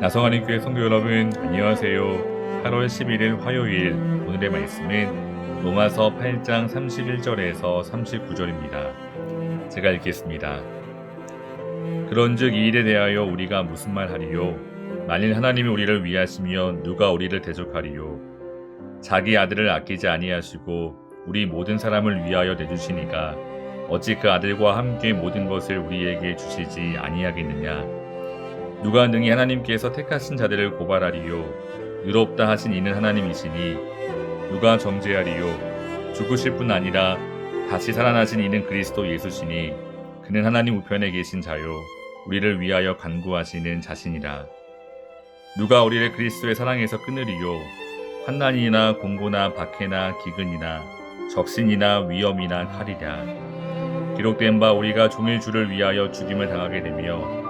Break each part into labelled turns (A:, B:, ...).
A: 나성하는 교회 성도 여러분 안녕하세요. 8월 11일 화요일 오늘의 말씀은 로마서 8장 31절에서 39절입니다. 제가 읽겠습니다. 그런즉 이 일에 대하여 우리가 무슨 말하리요? 만일 하나님이 우리를 위하시면 누가 우리를 대적하리요? 자기 아들을 아끼지 아니하시고 우리 모든 사람을 위하여 내주시니까 어찌 그 아들과 함께 모든 것을 우리에게 주시지 아니하겠느냐? 누가 능히 하나님께서 택하신 자들을 고발하리요? 의롭다 하신 이는 하나님이시니 누가 정죄하리요? 죽으실 뿐 아니라 다시 살아나신 이는 그리스도 예수시니 그는 하나님 우편에 계신 자요 우리를 위하여 간구하시는 자신이라. 누가 우리를 그리스도의 사랑에서 끊으리요? 환난이나 공고나 박해나 기근이나 적신이나 위험이나 칼이랴. 기록된 바 우리가 종일 주를 위하여 죽임을 당하게 되며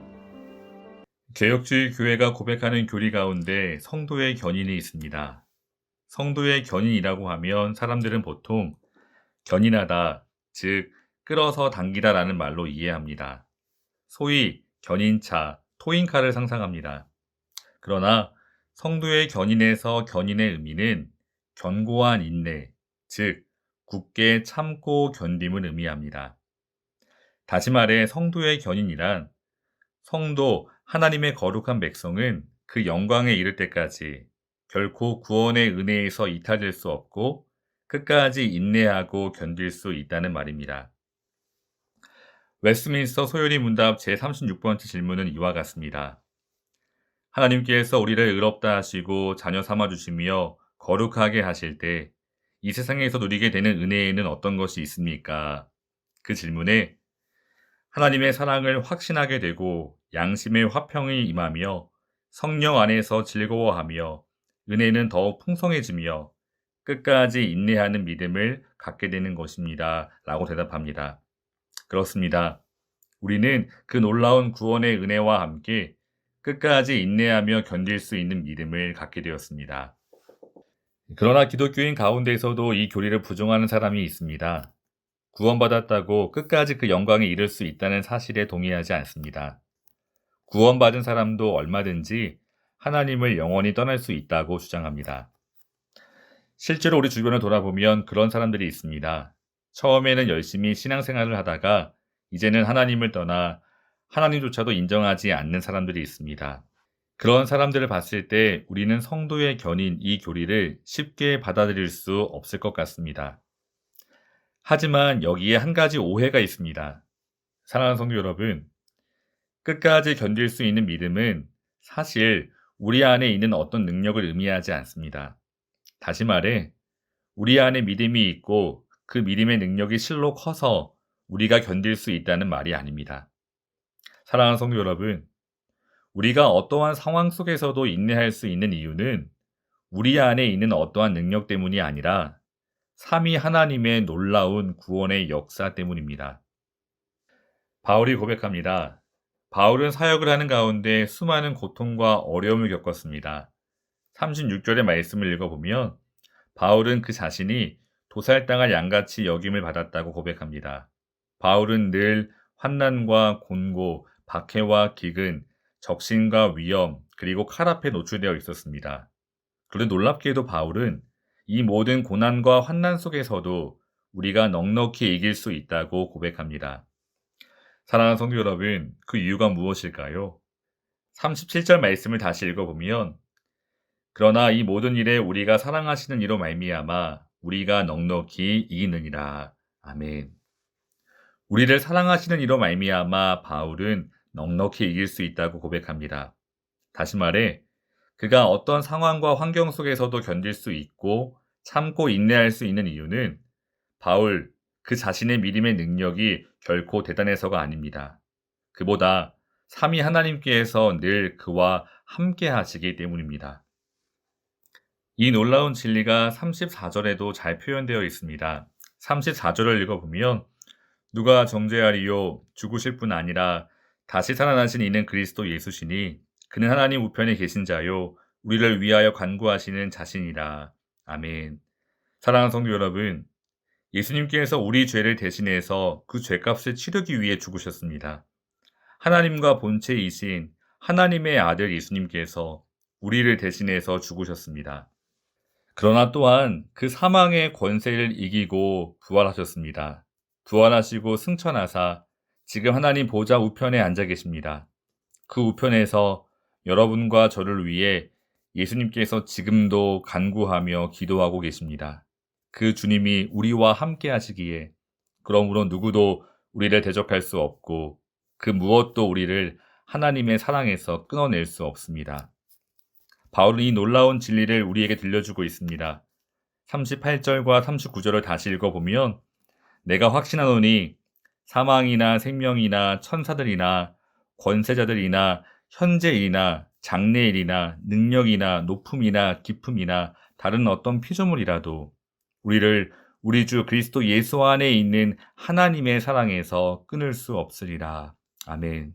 A: 개혁주의 교회가 고백하는 교리 가운데 성도의 견인이 있습니다. 성도의 견인이라고 하면 사람들은 보통 견인하다, 즉 끌어서 당기다 라는 말로 이해합니다. 소위 견인차, 토인카를 상상합니다. 그러나 성도의 견인에서 견인의 의미는 견고한 인내, 즉 굳게 참고 견딤을 의미합니다. 다시 말해 성도의 견인이란 성도 하나님의 거룩한 백성은 그 영광에 이를 때까지 결코 구원의 은혜에서 이탈될 수 없고 끝까지 인내하고 견딜 수 있다는 말입니다. 웨스민스터 소요리 문답 제36번째 질문은 이와 같습니다. 하나님께서 우리를 의롭다 하시고 자녀 삼아 주시며 거룩하게 하실 때 이 세상에서 누리게 되는 은혜에는 어떤 것이 있습니까? 그 질문에 하나님의 사랑을 확신하게 되고 양심의 화평이 임하며 성령 안에서 즐거워하며 은혜는 더욱 풍성해지며 끝까지 인내하는 믿음을 갖게 되는 것입니다. 라고 대답합니다. 그렇습니다. 우리는 그 놀라운 구원의 은혜와 함께 끝까지 인내하며 견딜 수 있는 믿음을 갖게 되었습니다. 그러나 기독교인 가운데서도 이 교리를 부정하는 사람이 있습니다. 구원받았다고 끝까지 그 영광에 이를 수 있다는 사실에 동의하지 않습니다. 구원받은 사람도 얼마든지 하나님을 영원히 떠날 수 있다고 주장합니다. 실제로 우리 주변을 돌아보면 그런 사람들이 있습니다. 처음에는 열심히 신앙생활을 하다가 이제는 하나님을 떠나 하나님조차도 인정하지 않는 사람들이 있습니다. 그런 사람들을 봤을 때 우리는 성도의 견인 이 교리를 쉽게 받아들일 수 없을 것 같습니다. 하지만 여기에 한 가지 오해가 있습니다. 사랑하는 성도 여러분, 끝까지 견딜 수 있는 믿음은 사실 우리 안에 있는 어떤 능력을 의미하지 않습니다. 다시 말해, 우리 안에 믿음이 있고 그 믿음의 능력이 실로 커서 우리가 견딜 수 있다는 말이 아닙니다. 사랑하는 성도 여러분, 우리가 어떠한 상황 속에서도 인내할 수 있는 이유는 우리 안에 있는 어떠한 능력 때문이 아니라 삼위 하나님의 놀라운 구원의 역사 때문입니다. 바울이 고백합니다. 바울은 사역을 하는 가운데 수많은 고통과 어려움을 겪었습니다. 36절의 말씀을 읽어보면 바울은 그 자신이 도살당할 양같이 여김을 받았다고 고백합니다. 바울은 늘 환난과 곤고, 박해와 기근, 적신과 위험, 그리고 칼 앞에 노출되어 있었습니다. 그런데 놀랍게도 바울은 이 모든 고난과 환난 속에서도 우리가 넉넉히 이길 수 있다고 고백합니다. 사랑하는 성도 여러분, 그 이유가 무엇일까요? 37절 말씀을 다시 읽어보면 그러나 이 모든 일에 우리가 사랑하시는 이로 말미암아 우리가 넉넉히 이기느니라. 아멘. 우리를 사랑하시는 이로 말미암아 바울은 넉넉히 이길 수 있다고 고백합니다. 다시 말해 그가 어떤 상황과 환경 속에서도 견딜 수 있고 참고 인내할 수 있는 이유는 바울 그 자신의 믿음의 능력이 결코 대단해서가 아닙니다. 그보다 삼위 하나님께서 늘 그와 함께 하시기 때문입니다. 이 놀라운 진리가 34절에도 잘 표현되어 있습니다. 34절을 읽어보면 누가 정죄하리요 죽으실 뿐 아니라 다시 살아나신 이는 그리스도 예수시니 그는 하나님 우편에 계신 자요 우리를 위하여 간구하시는 자신이라. 아멘. 사랑하는 성도 여러분, 예수님께서 우리 죄를 대신해서 그 죄값을 치르기 위해 죽으셨습니다. 하나님과 본체이신 하나님의 아들 예수님께서 우리를 대신해서 죽으셨습니다. 그러나 또한 그 사망의 권세를 이기고 부활하셨습니다. 부활하시고 승천하사 지금 하나님 보좌 우편에 앉아 계십니다. 그 우편에서 여러분과 저를 위해 예수님께서 지금도 간구하며 기도하고 계십니다. 그 주님이 우리와 함께 하시기에 그러므로 누구도 우리를 대적할 수 없고 그 무엇도 우리를 하나님의 사랑에서 끊어낼 수 없습니다. 바울은 이 놀라운 진리를 우리에게 들려주고 있습니다. 38절과 39절을 다시 읽어보면 내가 확신하노니 사망이나 생명이나 천사들이나 권세자들이나 현재일이나 장래일이나 능력이나 높음이나 깊음이나 다른 어떤 피조물이라도 우리를 우리 주 그리스도 예수 안에 있는 하나님의 사랑에서 끊을 수 없으리라. 아멘.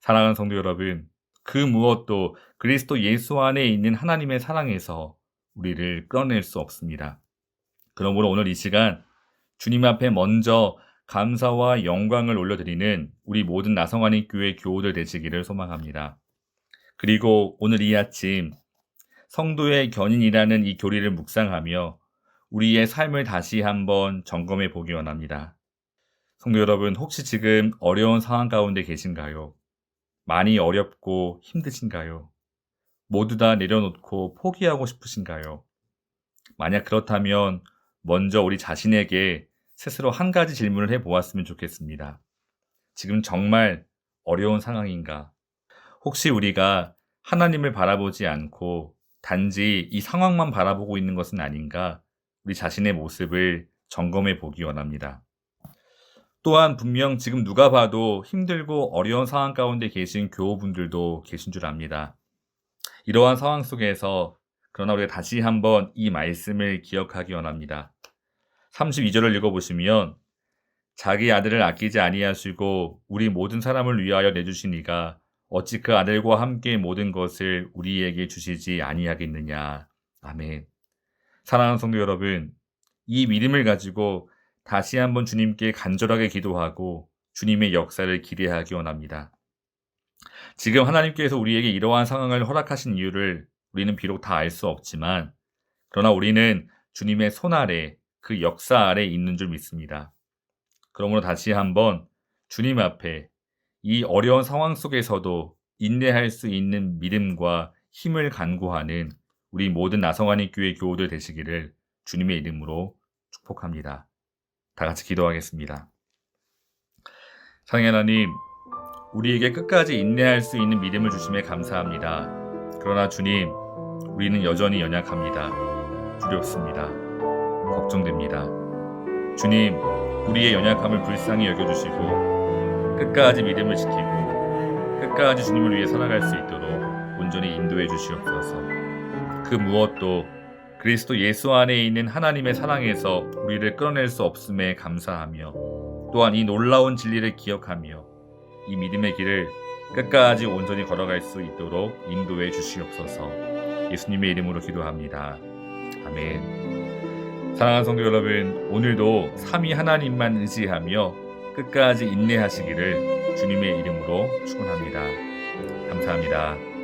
A: 사랑하는 성도 여러분, 그 무엇도 그리스도 예수 안에 있는 하나님의 사랑에서 우리를 끌어낼 수 없습니다. 그러므로 오늘 이 시간 주님 앞에 먼저 감사와 영광을 올려드리는 우리 모든 나성환이 교회 교우들 되시기를 소망합니다. 그리고 오늘 이 아침 성도의 견인이라는 이 교리를 묵상하며 우리의 삶을 다시 한번 점검해 보기 원합니다. 성도 여러분, 혹시 지금 어려운 상황 가운데 계신가요? 많이 어렵고 힘드신가요? 모두 다 내려놓고 포기하고 싶으신가요? 만약 그렇다면 먼저 우리 자신에게 스스로 한 가지 질문을 해 보았으면 좋겠습니다. 지금 정말 어려운 상황인가? 혹시 우리가 하나님을 바라보지 않고 단지 이 상황만 바라보고 있는 것은 아닌가? 우리 자신의 모습을 점검해 보기 원합니다. 또한 분명 지금 누가 봐도 힘들고 어려운 상황 가운데 계신 교우분들도 계신 줄 압니다. 이러한 상황 속에서 그러나 우리가 다시 한번 이 말씀을 기억하기 원합니다. 32절을 읽어보시면 자기 아들을 아끼지 아니하시고 우리 모든 사람을 위하여 내주신 이가 어찌 그 아들과 함께 모든 것을 우리에게 주시지 아니하겠느냐. 아멘. 사랑하는 성도 여러분, 이 믿음을 가지고 다시 한번 주님께 간절하게 기도하고 주님의 역사를 기대하기 원합니다. 지금 하나님께서 우리에게 이러한 상황을 허락하신 이유를 우리는 비록 다 알 수 없지만, 그러나 우리는 주님의 손 아래 그 역사 아래 있는 줄 믿습니다. 그러므로 다시 한번 주님 앞에 이 어려운 상황 속에서도 인내할 수 있는 믿음과 힘을 간구하는 우리 모든 나성환이 교회 교우들 되시기를 주님의 이름으로 축복합니다. 다 같이 기도하겠습니다. 상해 하나님, 우리에게 끝까지 인내할 수 있는 믿음을 주심에 감사합니다. 그러나 주님, 우리는 여전히 연약합니다. 두렵습니다. 걱정됩니다. 주님, 우리의 연약함을 불쌍히 여겨주시고 끝까지 믿음을 지키고 끝까지 주님을 위해 살아갈 수 있도록 온전히 인도해 주시옵소서. 그 무엇도 그리스도 예수 안에 있는 하나님의 사랑에서 우리를 끌어낼 수 없음에 감사하며 또한 이 놀라운 진리를 기억하며 이 믿음의 길을 끝까지 온전히 걸어갈 수 있도록 인도해 주시옵소서. 예수님의 이름으로 기도합니다. 아멘. 사랑하는 성도 여러분, 오늘도 삼위 하나님만 의지하며 끝까지 인내하시기를 주님의 이름으로 축원합니다. 감사합니다.